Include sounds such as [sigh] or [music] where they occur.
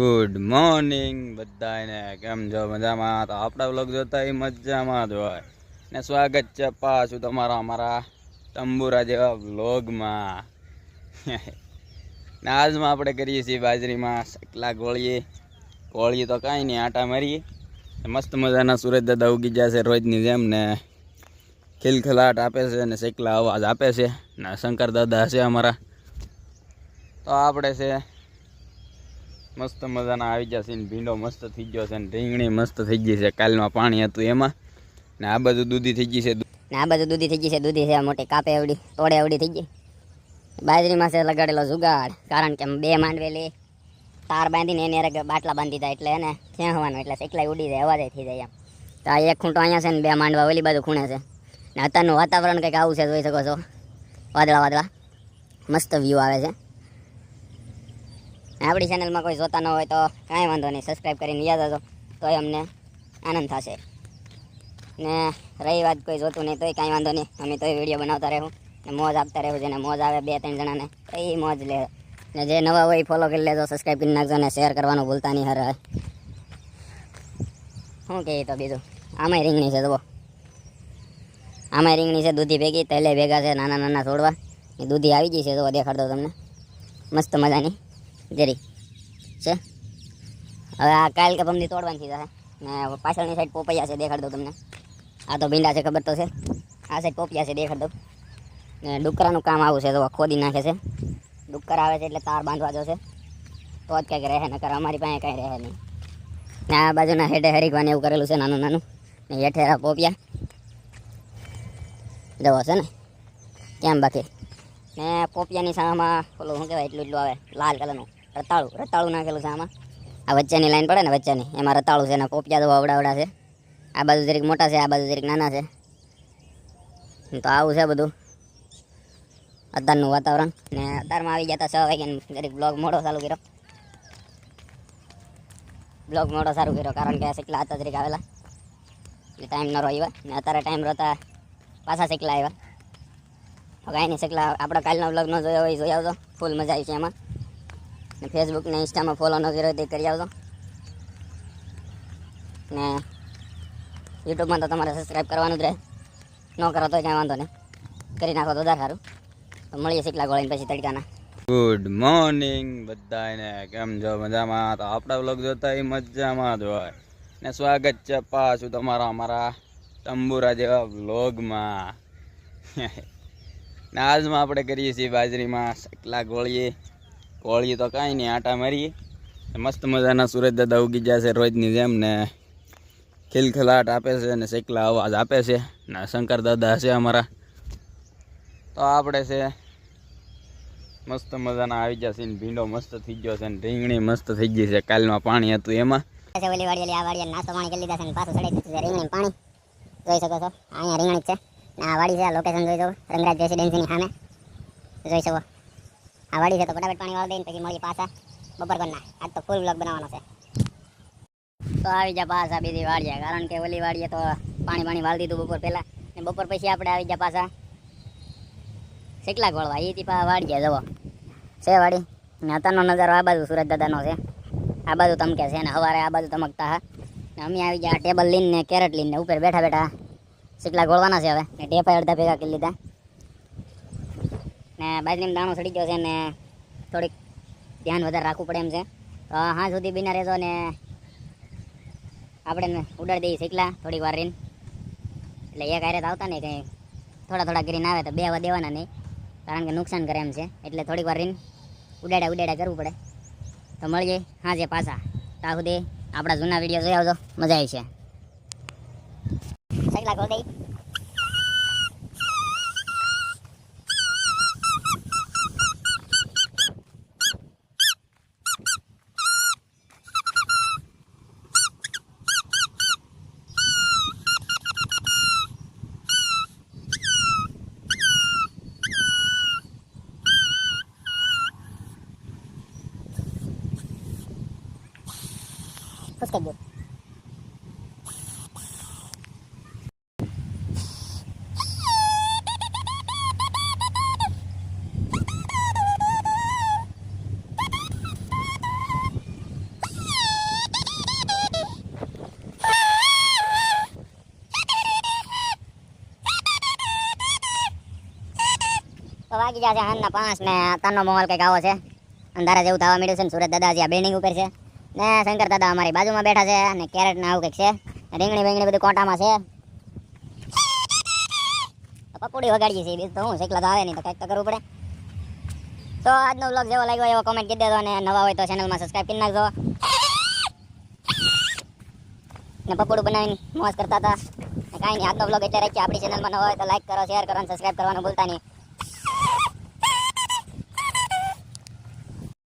Good morning બધાને કેમ છો? મજામાં? તો આપણા બ્લોગ જોતા એ મજામાં જ હોય. ને સ્વાગત છે પાછું તમારા, અમારા તંબુરા જેવા વ્લોગમાં ને આજમાં આપણે કરીએ છીએ બાજરીમાં શકલા ગોળીએ. ગોળીએ તો કાંઈ નહીં, આટા મારીએ. મસ્ત મજાના સુરજ દાદા ઉગી જશે રોજની જેમ ને ખિલખલાટ આપે છે ને શેકલા અવાજ આપે છે. ને શંકર દાદા છે અમારા. તો આપણે છે મસ્ત મજાના આવી જશે ને ભીંડો મસ્ત થઈ ગયો છે ને રીંગણી મસ્ત થઈ ગઈ છે. કાલમાં પાણી હતું એમાં. ને આ બધું દૂધી થઈ ગઈ છે. ને આ બધું દૂધી થઈ ગઈ છે. દૂધી છે, મોટી કાપે આવડી, તોડે આવડી થઈ ગઈ. બાજરીમાં છે લગાડેલો જુગાડ, કારણ કે બે માંડવેલી તાર બાંધીને એને અરે બાટલા બાંધી દીધા એટલે એને ખેંચવાનું એટલે એકલાય ઉડી જાય, અવાજ થઈ જાય એમ. તો આ એક ખૂંટો અહીંયા છે ને બે માંડવા ઓલી બાજુ ખૂણે છે. ને અત્યારનું વાતાવરણ કંઈક આવું છે, જોઈ શકો છો. વાદળા વાદળા. મસ્ત વ્યૂ આવે છે. આપણી ચેનલમાં કોઈ જોતા ન હોય તો કાંઈ વાંધો નહીં. સબસ્ક્રાઈબ કરીને યાદ હતો તોય અમને આનંદ થશે. ને રહી વાત કોઈ જોતું નહીં, તોય કાંઈ વાંધો નહીં. અમે તોય વીડિયો બનાવતા રહેવું ને મોજ આપતા રહેવું, જેને મોજ આવે બે ત્રણ જણાને તો એ મોજ લે. ને જે નવા હોય ફોલો કરી લેજો સબસ્ક્રાઈબ કરી નાખજો ને શેર કરવાનું ભૂલતા નહીં હર શું કહે તો બીજું? આમાંય રીંગણી છે, જુઓ. આમાંય રીંગણી છે, દૂધી ભેગી, તૈલે ભેગા છે, નાના નાના છોડવા એ દૂધી આવી ગઈ છે, જુઓ દેખાડતો તમને. મસ્ત મજાની. જરી છે? હવે આ કાલ કે પમદી તોડવાની છે ને પાછળની સાઈડ પોપૈયા છે, દેખાડ દઉં તમને. આ તો ભીંડા છે, ખબર તો છે. આ સાઈડ પોપિયા છે, દેખાડ દઉં. ને ડુકરાનું કામ આવું છે તો ખોદી નાખે છે. ડુક્કર આવે છે એટલે તાર બાંધવા જશે. તો જ કંઈક રહે, નકર અમારી પાસે કાંઈ રહે નહીં. ને આ બાજુના હેઠે હરીકવાને એવું કરેલું છે, નાનું નાનું. ને હેઠે પોપિયા. જવો છે ને, કેમ બાકી? ને પોપિયાની સામાં પેલું શું કહેવાય, એટલું એટલું આવે, લાલ કલરનું રતાળું રતાળું નાખેલું છે આ વચ્ચેની લાઈન પડે ને, વચ્ચેની. એમાં રતાળું છે ને પોપિયા તો અવડાવડા છે. આ બાજુ જરીક મોટા છે, આ બાજુ જરીક નાના છે. તો આવું છે બધું. અત્યારનું વાતાવરણ. ને અત્યારમાં આવી ગયા હતા છ વાગ્યા જરીક બ્લોગ મોડો ચાલુ કર્યો. બ્લોગ મોડો સારું કર્યો, કારણ કે શીખલા હતા જરીક આવેલા. એટલે ટાઈમ ન રહ્યો ને અત્યારે ટાઈમ રહેતા પાછા શીખલા આવ્યા. કાંઈ નહીં શીખલા આપણા કાલનો બ્લોગ ન જોયો હોય જોઈ આવજો. ફૂલ મજા આવી છે એમાં. ને ફેસબુક ઇન્સ્ટામાં ફોલો ન કર્યો તે કરી આવજો. ને યુટ્યુબમાં તો તમારે સબસ્ક્રાઈબ કરવાનું જ રહે. ન કરો તો કાંઈ વાંધો નહીં. કરી નાખો તો વધારે સારું. તો મળીએ શીખલા ગોળીને પછી તડકાના. ગુડ મોર્નિંગ બધાને કેમ છો? મજામાં? તો આપણા વ્લોગ જોતા એ મજામાં જ હોય. ને સ્વાગત છે પાછું તમારા અમારા તંબુરા જેવા વ્લોગમાં [laughs] આજમાં આપણે કરીએ છીએ બાજરીમાં શકલા ગોળીએ. ગોળીએ તો કાંઈ નહીં, આટા મારીએ. મસ્ત મજાના સુરજ દાદા ઉગી જશે રોજની જેમ ને ખિલખલાટ આપે છે અને શેકલા અવાજ આપે છે ને શંકર દાદા છે અમારા. તો આપણે છે મસ્ત મજાના આવી જશે ને ભીંડો મસ્ત થઈ ગયો છે ને રીંગણી મસ્ત થઈ ગઈ છે. કાલમાં પાણી હતું એમાં. પાણી કરી લીધા છે પાછું છે રીંગણી પાણી. જોઈ શકો છો, અહીંયા રીંગણી છે. આ વાડી છે, આ લોકેશન જોઈ જવું રંગરાજ રેસિડેન્સીની સામે. જોઈ શકો. આ વાડી છે તો ફટાફટ પાણી વાળી દઈને પછી મળી પાછા બપોર પરના આજ તો ફૂલ બ્લોક બનાવવાનો છે. તો આવી જા પાછા બીજી વાડીએ, કારણ કે ઓલી વાડીએ તો પાણી પાણી વાળી દીધું બપોર પહેલાં. ને બપોર પછી આપણે આવી જા પાછા. શેકલા ગોળવા એ પાછા વાડીએ જવો છે વાડી. ને અત્યારનો નજારો આ બાજુ સુરત દાદાનો છે. આ બાજુ તમકે છે ને, સવારે આ બાજુ તમકતા હા અમે આવી ગયા ટેબલ લઈને કેરેટ લઈને ઉપર બેઠા બેઠા. શીકલા ગોળવાના છે હવે. ને ટેપા અડધા ભેગા કરી લીધા. ને બાજરીમાં દાણો સડી ગયો છે ને થોડીક ધ્યાન વધારે રાખવું પડે એમ છે. તો હા સુધી બીના રહેજો ને આપણે ઉડાડી દઈએ શીખલા થોડીક વાર રહીને. એટલે એક હારે આવતા ને કંઈ. થોડા થોડા કરીને આવે તો બે વાર દેવાના નહીં. કારણ કે નુકસાન કરે એમ છે. એટલે થોડીક વાર રહીને ઉડાડા ઉડાડા કરવું પડે. તો મળીએ હાજે પાછા. ત્યાં સુધી આપણા જૂના વીડિયો જોઈ આવજો. મજા આવી છે. là con đi Просто нет. વાગી ગયા છે પાંચ ને તાનો માહોલ કંઈક આવો છે. અંધારા જેવું થવા મળ્યું છે ને સુરત દાદા આ બિલ્ડિંગ ઉપર છે. ને શંકર દાદા અમારી બાજુમાં બેઠા છે અને કેરેટ ને આવું કંઈક છે. રીંગણી બીંગણી બધું કોટામાં છે. પકોડી વગાડીએ છીએ બીજું તો હું શેકલા તો આવે નહીં તો કંઈક તો કરવું પડે. તો આજનો વ્લોગ જેવો લાગ્યો એવો કોમેન્ટ કરી દેજો અને નવા હોય તો ચેનલમાં સબસ્ક્રાઈબ કરી નાખજો. ને પકોડું બનાવીને મોજ કરતા હતા. કાંઈ નહીં, આજનો વ્લોગ એટલે રાખીએ આપણી ચેનલમાં નવા હોય તો લાઈક કરો શેર કરો અને સબસ્ક્રાઈબ કરવાનું ભૂલતા નહીં.